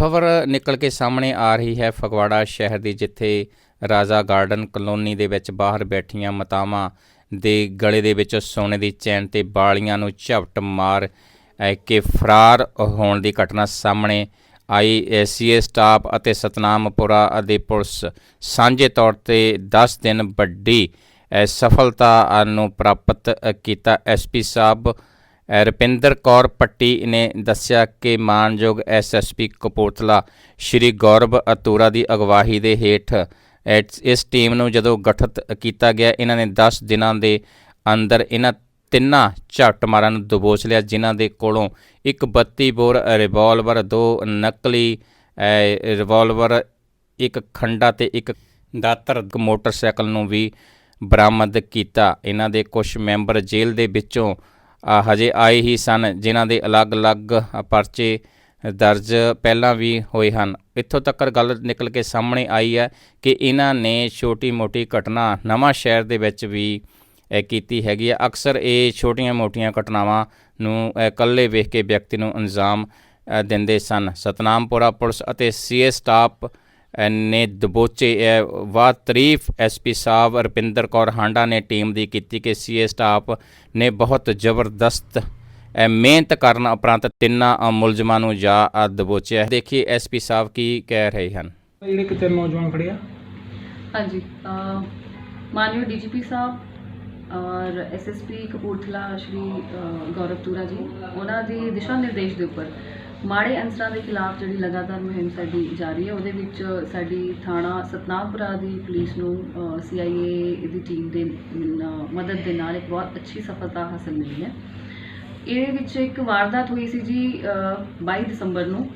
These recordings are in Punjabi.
ਖਬਰ ਨਿਕਲ ਕੇ ਸਾਹਮਣੇ ਆ ਰਹੀ ਹੈ। ਫਗਵਾੜਾ ਸ਼ਹਿਰ ਦੀ ਜਿੱਥੇ ਰਾਜਾ ਗਾਰਡਨ ਕਲੋਨੀ ਦੇ ਵਿੱਚ ਬਾਹਰ ਬੈਠੀਆਂ ਮਤਾਵਾਂ ਦੇ ਗਲੇ ਦੇ ਵਿੱਚ ਸੋਨੇ ਦੀ ਚੈਨ ਤੇ ਬਾਲੀਆਂ ਨੂੰ ਝਪਟ ਮਾਰ ਕੇ ਫਰਾਰ ਹੋਣ ਦੀ ਘਟਨਾ ਸਾਹਮਣੇ ਆਈ। ਸੀਏ ਸਟਾਫ ਅਤੇ ਸਤਨਾਮਪੁਰਾ ਦੇ ਪੁਲਿਸ ਸਾਂਝੇ ਤੌਰ ਤੇ 10 ਦਿਨ ਵੱਡੀ ਸਫਲਤਾ ਨੂੰ ਪ੍ਰਾਪਤ ਅ, ਕੀਤਾ। ਐਸਪੀ ਸਾਹਿਬ ਰਪਿੰਦਰ ਕੌਰ ਪੱਟੀ ਨੇ ਦੱਸਿਆ ਕਿ ਮਾਨਯੋਗ ਐਸਐਸਪੀ ਕਪੂਰਥਲਾ ਸ਼੍ਰੀ ਗੌਰਵ ਅਤੂਰਾ ਦੀ ਅਗਵਾਈ ਦੇ ਹੇਠ ਇਸ ਟੀਮ ਨੂੰ ਜਦੋਂ ਗਠਿਤ ਕੀਤਾ ਗਿਆ, ਇਹਨਾਂ ਨੇ 10 ਦਿਨਾਂ ਦੇ ਅੰਦਰ ਇਹਨਾਂ ਤਿੰਨਾਂ ਝੱਟ ਮਾਰਾਂ ਨੂੰ ਦਬੋਚ ਲਿਆ, ਜਿਨ੍ਹਾਂ ਦੇ ਕੋਲੋਂ ਇੱਕ 32 ਬੋਰ ਰਿਵਾਲਵਰ, ਦੋ ਨਕਲੀ ਰਿਵਾਲਵਰ, ਇੱਕ ਖੰਡਾ ਤੇ ਇੱਕ ਦਾਤਰ ਮੋਟਰਸਾਈਕਲ ਨੂੰ ਵੀ ਬਰਾਮਦ ਕੀਤਾ। ਇਹਨਾਂ ਦੇ ਕੁਝ ਮੈਂਬਰ ਜੇਲ੍ਹ ਦੇ ਵਿੱਚੋਂ ਹਜੇ ਆਏ ਹੀ ਸਨ, ਜਿਨ੍ਹਾਂ ਦੇ ਅਲੱਗ-ਅਲੱਗ ਪਰਚੇ ਦਰਜ ਪਹਿਲਾਂ ਵੀ ਹੋਏ ਹਨ। ਇੱਥੋਂ ਤੱਕ ਗੱਲ ਨਿਕਲ ਕੇ ਸਾਹਮਣੇ ਆਈ ਹੈ ਕਿ ਇਹਨਾਂ ਨੇ ਛੋਟੀ-ਮੋਟੀ ਘਟਨਾ ਨਵਾਂ ਸ਼ਹਿਰ ਦੇ ਵਿੱਚ ਵੀ ਕੀਤੀ ਹੈਗੀ ਹੈ। ਅਕਸਰ ਇਹ ਛੋਟੀਆਂ-ਮੋਟੀਆਂ ਘਟਨਾਵਾਂ ਨੂੰ ਇਕੱਲੇ ਵੇਖ ਕੇ ਵਿਅਕਤੀ ਨੂੰ ਅੰਜਾਮ ਦਿੰਦੇ ਸਨ। ਸਤਨਾਮਪੁਰਾ ਪੁਲਿਸ ਅਤੇ ਸੀਏ ਸਟਾਫ ਨੇ ਦਬੋਚੇ ਵਾ ਤਾਰੀਫ ਐਸਪੀ ਸਾਹਿਬ ਰੁਪਿੰਦਰ ਕੌਰ ਹਾਂਡਾ ਨੇ ਟੀਮ ਦੀ ਕੀਤੀ ਕਿ ਸੀਏ ਸਟਾਫ ਨੇ ਬਹੁਤ ਜ਼ਬਰਦਸਤ ਮਿਹਨਤ ਕਰਨ ਉਪਰੰਤ ਤਿੰਨਾਂ ਮੁਲਜ਼ਮਾਂ ਨੂੰ ਜਾ ਦਬੋਚਿਆ। ਦੇਖੀਏ ਐਸਪੀ ਸਾਹਿਬ ਕੀ ਕਹਿ ਰਹੇ ਹਨ। ਜਿਹੜੇ ਕਿਤੇ ਨੌਜਵਾਨ ਖੜੇ ਆ। ਹਾਂਜੀ ਮਾਨਯੋਗ ਡੀਜੀਪੀ ਸਾਹਿਬ ਔਰ ਐਸਐਸਪੀ ਕਪੂਰਥਲਾ ਸ਼੍ਰੀ ਗੌਰਵ ਤੂਰਾ ਜੀ ਉਹਨਾਂ ਦੀ ਦਿਸ਼ਾ ਨਿਰਦੇਸ਼ ਦੇ ਉੱਪਰ ਮਾੜੇ ਅਨਸਰਾਂ ਦੇ ਖਿਲਾਫ ਜਿਹੜੀ ਲਗਾਤਾਰ ਮੁਹਿੰਮ ਸਾਡੀ ਜਾਰੀ ਹੈ ਉਹਦੇ ਵਿੱਚ ਸਾਡੀ ਥਾਣਾ ਸਤਨਾਮਪੁਰਾ ਦੀ ਪੁਲਿਸ ਨੂੰ ਸੀਆਈਏ ਦੀ ਟੀਮ ਦੇ ਮਦਦ ਦੇ ਨਾਲ ਇੱਕ ਬਹੁਤ ਅੱਛੀ ਸਫਲਤਾ ਹਾਸਲ ਮਿਲੀ ਹੈ। ਇਹਦੇ ਵਿੱਚ ਇੱਕ ਵਾਰਦਾਤ ਹੋਈ ਸੀ ਜੀ ਅ, 22 ਦਸੰਬਰ ਨੂੰ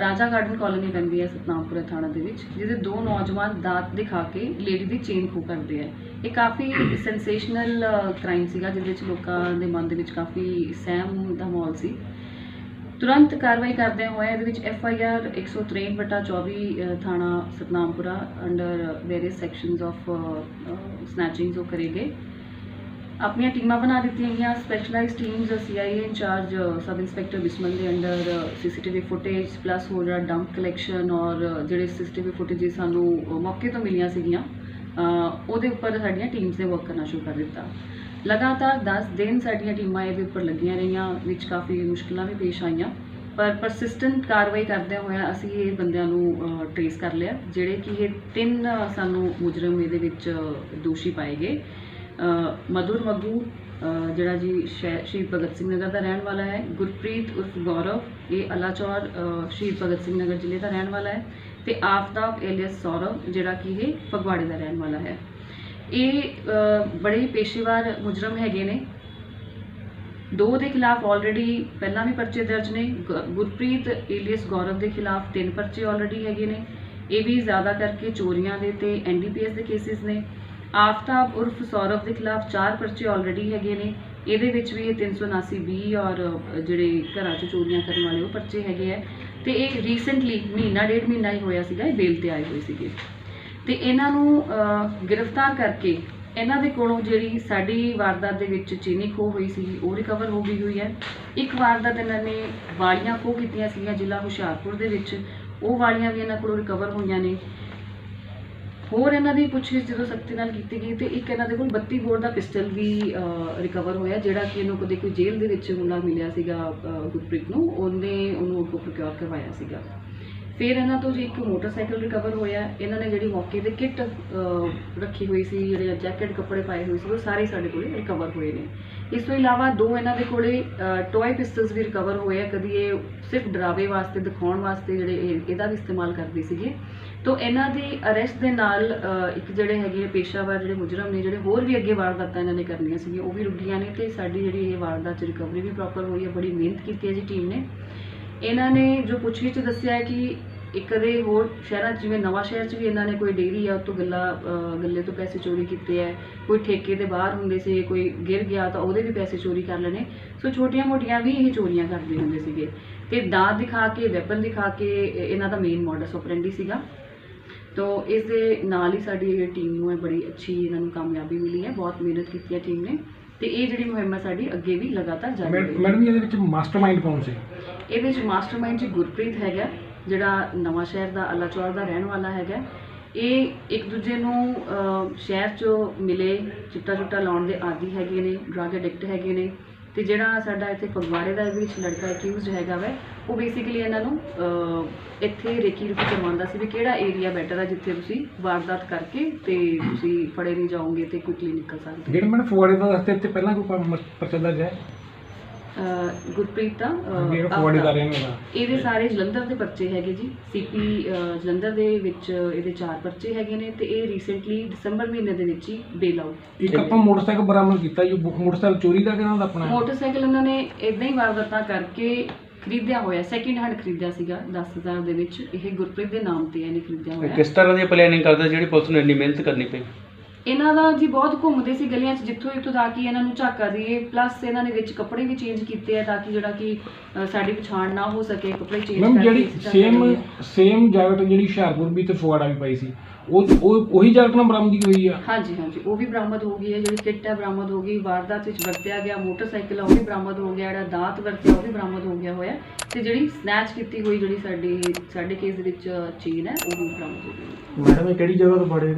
ਰਾਜਾ ਗਾਰਡਨ ਕਾਲੋਨੀ ਪੈਂਦੀ ਹੈ ਸਤਨਾਮਪੁਰਾ ਥਾਣਾ ਦੇ ਵਿੱਚ ਜਿਹਦੇ ਦੋ ਨੌਜਵਾਨ ਦਾਤ ਦਿਖਾ ਕੇ ਲੇਡੀ ਦੀ ਚੇਨ ਖੋਹ ਕਰਦੇ ਆ। ਇਹ ਕਾਫੀ ਸੈਂਸੇਸ਼ਨਲ ਕ੍ਰਾਈਮ ਸੀਗਾ ਜਿਹਦੇ ਵਿੱਚ ਲੋਕਾਂ ਦੇ ਮਨ ਦੇ ਵਿੱਚ ਕਾਫੀ ਸਹਿਮ ਦਾ ਮਾਹੌਲ ਸੀ। ਤੁਰੰਤ ਕਾਰਵਾਈ ਕਰਦੇ ਹੋਏ ਇਹਦੇ ਵਿੱਚ ਐਫ ਆਈ ਆਰ 163 ਬਟਾ 24 ਥਾਣਾ Satnampura under various sections of snatchings ਉਹ ਕਰੇ ਗਏ। ਆਪਣੀਆਂ ਟੀਮਾਂ ਬਣਾ ਦਿੱਤੀਆਂ ਗਈਆਂ। Specialised teams CIA incharge sub inspector Bismil ਦੇ ਅੰਡਰ ਸੀਸੀਟੀਵੀ ਫੁਟੇਜ ਪਲੱਸ ਹੋਰ ਜਿਹੜਾ ਡੰਪ ਕਲੈਕਸ਼ਨ ਔਰ ਜਿਹੜੇ ਸੀਸੀਟੀਵੀ ਫੁਟੇਜ ਸਾਨੂੰ ਮੌਕੇ ਤੋਂ ਮਿਲੀਆਂ ਸੀਗੀਆਂ ਉਹਦੇ ਉੱਪਰ ਸਾਡੀਆਂ ਟੀਮਸ ਨੇ ਵਰਕ ਕਰਨਾ ਸ਼ੁਰੂ ਕਰ ਦਿੱਤਾ। ਲਗਾਤਾਰ 10 ਦਿਨ ਸਾਡੀਆਂ ਟੀਮਾਂ ਇਹਦੇ ਉੱਪਰ ਲੱਗੀਆਂ ਰਹੀਆਂ, ਵਿੱਚ ਕਾਫੀ ਮੁਸ਼ਕਲਾਂ ਵੀ ਪੇਸ਼ ਆਈਆਂ। ਪਰ ਪਰਸਿਸਟੈਂਟ ਕਾਰਵਾਈ ਕਰਦੇ ਹੋਇਆ ਅਸੀਂ ਇਹ ਬੰਦਿਆਂ ਨੂੰ ਟ੍ਰੇਸ ਕਰ ਲਿਆ, ਜਿਹੜੇ ਕਿ ਇਹ ਤਿੰਨ ਸਾਨੂੰ ਮੁਜਰਮ ਇਹਦੇ ਵਿੱਚ ਦੋਸ਼ੀ ਪਾਏ ਗਏ। ਮਧੁਰ ਮੱਗੂ ਜਿਹੜਾ ਜੀ ਸ਼ਹਿ- ਸ਼ਹੀਦ ਭਗਤ ਸਿੰਘ ਨਗਰ ਦਾ ਰਹਿਣ ਵਾਲਾ ਹੈ। ਗੁਰਪ੍ਰੀਤ ਉਰਫ ਗੌਰਵ, ਇਹ ਅਲਾਚੌਰ ਸ਼ਹੀਦ ਭਗਤ ਸਿੰਘ ਨਗਰ ਜ਼ਿਲ੍ਹੇ ਦਾ ਰਹਿਣ ਵਾਲਾ ਹੈ। ਤੇ ਆਫਤਾਬ ਏਲੀਅਸ ਸੌਰਵ, ਜਿਹੜਾ ਕਿ ਇਹ ਫਗਵਾੜੇ ਦਾ ਰਹਿਣ ਵਾਲਾ ਹੈ। ਇਹ ਬੜੇ ਹੀ ਪੇਸ਼ੇਵਾਰ ਮੁਜਰਮ ਹੈਗੇ ਨੇ। ਦੋ ਦੇ ਖਿਲਾਫ ਆਲਰੇਡੀ ਪਹਿਲਾਂ ਵੀ ਪਰਚੇ ਦਰਜ ਨੇ। ਗ- ਗੁਰਪ੍ਰੀਤ ਏਲੀਅਸ ਗੌਰਵ ਦੇ ਖਿਲਾਫ ਤਿੰਨ ਪਰਚੇ ਆਲਰੇਡੀ ਹੈਗੇ ਨੇ। ਇਹ ਵੀ ਜ਼ਿਆਦਾ ਕਰਕੇ ਚੋਰੀਆਂ ਦੇ ਤੇ ਐਨਡੀਪੀਐਸ ਦੇ ਕੇਸਿਸ ਨੇ। ਆਫਤਾਬ ਉਰਫ ਸੌਰਵ ਦੇ ਖਿਲਾਫ ਚਾਰ ਪਰਚੇ ਆਲਰੇਡੀ ਹੈਗੇ ਨੇ। ਇਹਦੇ ਵਿੱਚ ਵੀ ਇਹ 379 ਬੀ ਔਰ ਜਿਹੜੇ ਘਰਾਂ 'ਚ ਚੋਰੀਆਂ ਕਰਨ ਵਾਲੇ ਉਹ ਪਰਚੇ ਹੈਗੇ ਆ। ਤੇ ਇਹ ਰੀਸੈਂਟਲੀ ਮਹੀਨਾ, ਡੇਢ ਮਹੀਨਾ ਹੀ ਹੋਇਆ ਸੀਗਾ, ਇਹ ਬੇਲ ਤੇ ਆਏ ਹੋਏ ਸੀਗੇ। ਤੇ ਇਹਨਾਂ ਨੂੰ ਗ੍ਰਿਫਤਾਰ ਕਰਕੇ ਇਹਨਾਂ ਦੇ ਕੋਲੋਂ ਜਿਹੜੀ ਸਾਡੀ ਵਾਰਦਾਤ ਦੇ ਵਿੱਚ ਚੀਨੀ ਖੋਹ ਹੋਈ ਸੀ, ਉਹ ਰਿਕਵਰ ਹੋ ਗਈ ਹੋਈ ਹੈ। ਇੱਕ ਵਾਰਦਾਤ ਇਹਨਾਂ ਨੇ ਵਾਲੀਆਂ ਖੋਹ ਕੀਤੀਆਂ ਸੀਗੀਆਂ ਜ਼ਿਲ੍ਹਾ ਹੁਸ਼ਿਆਰਪੁਰ ਦੇ ਵਿੱਚ। ਉਹ ਵਾਲੀਆਂ ਵੀ ਇਹਨਾਂ ਕੋਲੋਂ ਰਿਕਵਰ ਹੋਈਆਂ ਨੇ। ਹੋਰ ਇਹਨਾਂ ਦੀ ਪੁੱਛਗਿੱਛ ਜਦੋਂ ਸਖਤੀ ਨਾਲ ਕੀਤੀ ਗਈ ਤੇ ਇੱਕ ਇਹਨਾਂ ਦੇ ਕੋਲ 32 ਬੋਰ ਦਾ ਪਿਸਟਲ ਵੀ ਰਿਕਵਰ ਹੋਇਆ, ਜਿਹੜਾ ਕਿ ਇਹਨੂੰ ਕਦੇ ਕੋਈ ਜੇਲ੍ਹ ਦੇ ਵਿੱਚ ਮੁੰਡਾ ਮਿਲਿਆ ਸੀਗਾ ਗੁਰਪ੍ਰੀਤ ਨੂੰ, ਉਹਨੇ ਉਹਨੂੰ ਅੱਗੋਂ ਪ੍ਰੋਕਿਓਰ ਕਰਵਾਇਆ ਸੀਗਾ। ਫਿਰ ਇਹਨਾਂ ਤੋਂ ਜੀ ਇੱਕ ਮੋਟਰਸਾਈਕਲ ਰਿਕਵਰ ਹੋਇਆ। ਇਹਨਾਂ ਨੇ ਜਿਹੜੀ ਮੌਕੇ ਤੇ ਕਿੱਟ ਰੱਖੀ ਹੋਈ ਸੀ, ਜਿਹੜੇ ਜੈਕਟ ਕੱਪੜੇ ਪਾਏ ਹੋਏ ਸੀ, ਉਹ ਸਾਰੇ ਸਾਡੇ ਕੋਲੇ ਰਿਕਵਰ ਹੋਏ ਨੇ। ਇਸ ਤੋਂ ਇਲਾਵਾ ਦੋ ਇਹਨਾਂ ਦੇ ਕੋਲੇ ਟੋਏ ਪਿਸਟਲਸ ਵੀ ਰਿਕਵਰ ਹੋਏ ਆ। ਕਦੀ ਇਹ ਸਿਰਫ ਡਰਾਵੇ ਵਾਸਤੇ, ਦਿਖਾਉਣ ਵਾਸਤੇ ਜਿਹੜੇ ਇਹ- ਇਹਦਾ ਵੀ ਇਸਤੇਮਾਲ ਕਰਦੇ ਸੀਗੇ। ਤੋਂ ਇਹਨਾਂ ਦੀ ਅਰੈਸਟ ਦੇ ਨਾਲ ਇੱਕ ਜਿਹੜੇ ਹੈਗੇ ਆ ਪੇਸ਼ਾਵਰ, ਜਿਹੜੇ ਮੁਜਰਮ ਨੇ, ਜਿਹੜੇ ਹੋਰ ਵੀ ਅੱਗੇ ਵਾਰਦਾਤਾਂ ਇਹਨਾਂ ਨੇ ਕਰਨੀਆਂ ਸੀਗੀਆਂ, ਉਹ ਵੀ ਰੁਕੀਆਂ ਨੇ ਤੇ ਸਾਡੀ ਜਿਹੜੀ ਇਹ ਵਾਰਦਾਤ ਚ ਰਿਕਵਰੀ ਵੀ ਪ੍ਰੋਪਰ ਹੋਈ ਹੈ ਬੜੀ ਮਿਹਨਤ ਕੀਤੀ ਹੈ ਜੀ ਟੀਮ ਨੇ। ਇਹਨਾਂ ਨੇ ਜੋ ਪੁੱਛਗਿੱਛ ਦੱਸਿਆ ਹੈ ਕਿ ਇੱਕ ਦੇ ਹੋਰ ਸ਼ਹਿਰਾਂ 'ਚ ਜਿਵੇਂ ਨਵਾਂ ਸ਼ਹਿਰ 'ਚ ਵੀ ਇਹਨਾਂ ਨੇ ਕੋਈ ਡੇਰੀ ਆ ਉਹ ਤੋਂ ਗੱਲਾ ਗੱਲੇ ਤੋਂ ਪੈਸੇ ਚੋਰੀ ਕੀਤੇ ਹੈ, ਕੋਈ ਠੇਕੇ ਦੇ ਬਾਹਰ ਹੁੰਦੇ ਸੀ ਕੋਈ ਗਿਰ ਗਿਆ ਤਾਂ ਉਹਦੇ ਵੀ ਪੈਸੇ ਚੋਰੀ ਕਰ ਲੈਣੇ। ਸੋ ਛੋਟੀਆਂ-ਮੋਟੀਆਂ ਵੀ ਇਹ ਚੋਰੀਆਂ ਕਰਦੇ ਹੁੰਦੇ ਸੀਗੇ। ਤੇ ਦਾਤ ਦਿਖਾ ਕੇ, ਵੈਪਨ ਦਿਖਾ ਕੇ ਇਹਨਾਂ ਦਾ ਮੇਨ ਮੋਡਸ ਆਪਰੈਂਡੀ ਸੀਗਾ। ਤੋ ਇਸ ਦੇ ਨਾਲ ਹੀ ਸਾਡੀ ਇਹ ਟੀਮ ਨੂੰ ਹੈ ਬੜੀ ਅੱਛੀ ਇਹਨਾਂ ਨੂੰ ਕਾਮਯਾਬੀ ਮਿਲੀ ਹੈ, ਬਹੁਤ ਮਿਹਨਤ ਕੀਤੀ ਹੈ ਟੀਮ ਨੇ। ਤੇ ਇਹ ਜਿਹੜੀ ਮੁਹਿੰਮ ਹੈ ਸਾਡੀ ਅੱਗੇ ਵੀ ਲਗਾਤਾਰ ਜਾਰੀ ਰਹੇਗੀ। ਮੈਡਮ ਜੀ ਇਹਦੇ ਵਿੱਚ ਮਾਸਟਰਮਾਈਂਡ ਕੌਣ ਸੀ? ਇਹਦੇ ਵਿੱਚ ਮਾਸਟਰਮਾਈਂਡ ਜੀ ਗੁਰਪ੍ਰੀਤ ਹੈਗਾ ਜਿਹੜਾ ਨਵਾਂ ਸ਼ਹਿਰ ਦਾ ਅਲਾਚੌਰ ਦਾ ਰਹਿਣ ਵਾਲਾ ਹੈਗਾ। ਇਹ ਇੱਕ ਦੂਜੇ ਨੂੰ ਸ਼ਹਿਰ 'ਚੋਂ ਮਿਲੇ ਚਿੱਟਾ ਚੁੱਟਾ ਲਾਉਣ ਦੇ ਆਦੀ ਹੈਗੇ ਨੇ ਡਰੱਗ ਐਡਿਕਟ ਹੈਗੇ ਨੇ। ਤੇ ਜਿਹੜਾ ਸਾਡਾ ਇੱਥੇ ਫਗਵਾੜੇ ਦਾ ਇਹਦੇ ਵਿੱਚ ਲੜਕਾ ਅਕਿਊਜ਼ਡ ਹੈਗਾ ਵੈ, ਉਹ ਬੇਸਿਕਲੀ ਇਹਨਾਂ ਨੂੰ ਇੱਥੇ ਰੇਕੀ ਰੁਕੀ ਕਰਵਾਉਂਦਾ ਸੀ ਵੀ ਕਿਹੜਾ ਏਰੀਆ ਬੈਟਰ ਹੈ ਜਿੱਥੇ ਤੁਸੀਂ ਵਾਰਦਾਤ ਕਰਕੇ ਤੇ ਤੁਸੀਂ ਫੜੇ ਨਹੀਂ ਜਾਓਗੇ ਤੇ ਕੁਇਕਲੀ ਨਿਕਲ ਸਕਦੇ ਜਿਹੜਾ ਮੈਨੂੰ ਫਗਵਾੜੇ ਦਾ ਰਸਤੇ ਤੇ ਪਹਿਲਾਂ ਕੋਈ ਪਰਚਾ ਦਰਜ ਹੈ? ਅਹ, ਗੁਰਪ੍ਰੀਤ ਦਾ ਇਹਦੇ ਸਾਰੇ ਜਲੰਧਰ ਦੇ ਪਰਚੇ ਹੈਗੇ ਜੀ। ਸੀਪੀ ਜਲੰਧਰ ਦੇ ਵਿੱਚ ਇਹਦੇ ਚਾਰ ਪਰਚੇ ਹੈਗੇ ਨੇ ਤੇ ਇਹ ਰੀਸੈਂਟਲੀ ਦਸੰਬਰ ਮਹੀਨੇ ਦੇ ਵਿੱਚ ਹੀ ਬੇਲ ਆਊਟ ਇੱਕ ਆਪਾਂ ਮੋਟਰਸਾਈਕਲ ਬਰਾਮਦ ਕੀਤਾ ਜੋ ਮੋਟਰਸਾਈਕਲ ਚੋਰੀ ਦਾ ਕਿਹਨਾਂ ਦਾ ਆਪਣਾ? ਮੋਟਰਸਾਈਕਲ ਉਹਨਾਂ ਨੇ ਇਦਾਂ ਹੀ ਵਾਰਦਾਤਾਂ ਕਰਕੇ ਖਰੀਦਿਆ ਹੋਇਆ ਸੈਕਿੰਡ ਹੈਂਡ ਖਰੀਦਿਆ ਸੀਗਾ 10000 ਦੇ ਵਿੱਚ। ਇਹ ਗੁਰਪ੍ਰੀਤ ਦੇ ਨਾਮ ਤੇ ਇਹਨੇ ਖਰੀਦਿਆ ਹੋਇਆ। ਕਿਸ ਤਰ੍ਹਾਂ ਦੀ ਪਲੈਨਿੰਗ ਕਰਦਾ ਜਿਹੜੀ ਪੁਲਿਸ ਨੂੰ ਇੰਨੀ ਮਿਹਨਤ ਕਰਨੀ ਪਈ? ਇਹਨਾਂ ਦਾ ਜੀ ਬਹੁਤ ਘੁੰਮਦੇ ਸੀ ਗਲੀਆਂ 'ਚ ਜਿੱਥੋਂ ਇੱਥੋਂ ਤਾਂ ਕਿ ਇਹਨਾਂ ਨੂੰ ਝਾਕਾ ਦਈਏ ਪਲੱਸ ਇਹਨਾਂ ਨੇ ਵਿੱਚ ਕੱਪੜੇ ਵੀ ਚੇਂਜ ਕੀਤੇ ਆ ਤਾਂ ਕਿ ਜਿਹੜਾ ਕਿ ਅ, ਸਾਡੀ ਪਛਾਣ ਨਾ ਹੋ ਸਕੇ ਕੱਪੜੇ ਚੇਂਜ ਮੈਮ ਜਿਹੜੀ ਸੇਮ। ਸੇਮ ਜੈਕਟ ਜਿਹੜੀ ਹੁਸ਼ਿਆਰਪੁਰ ਵੀ ਤੇ ਫਗਵਾੜਾ ਵੀ ਪਾਈ ਸੀ ਉਹ ਉਹ ਉਹੀ ਜੈਕਟ ਨਾਲ ਬਰਾਮਦੀ ਹੋਈ ਆ? ਹਾਂਜੀ ਹਾਂਜੀ ਉਹ ਵੀ ਬਰਾਮਦ ਹੋ ਗਈ ਹੈ ਜਿਹੜੀ ਕਿੱਟ ਹੈ ਬਰਾਮਦ ਹੋ ਗਈ ਵਾਰਦਾਤ ਵਿੱਚ ਵਰਤਿਆ ਗਿਆ ਮੋਟਰਸਾਈਕਲ ਆ ਉਹ ਵੀ ਬਰਾਮਦ ਹੋ ਗਿਆ ਜਿਹੜਾ ਦਾਤ ਵਰਤਿਆ ਉਹ ਵੀ ਬਰਾਮਦ ਹੋ ਗਿਆ ਹੋਇਆ ਤੇ ਜਿਹੜੀ ਸਨੈਚ ਕੀਤੀ ਹੋਈ ਜਿਹੜੀ ਸਾਡੀ ਸਾਡੇ ਕੇਸ ਦੇ ਵਿੱਚ ਚੇਨ ਹੈ ਉਹ ਵੀ ਬਰਾਮਦ ਹੋ ਗਈ। ਮੈਡਮ ਇਹ ਕਿਹੜੀ ਜਗ੍ਹਾ ਤੋਂ ਫੜੇ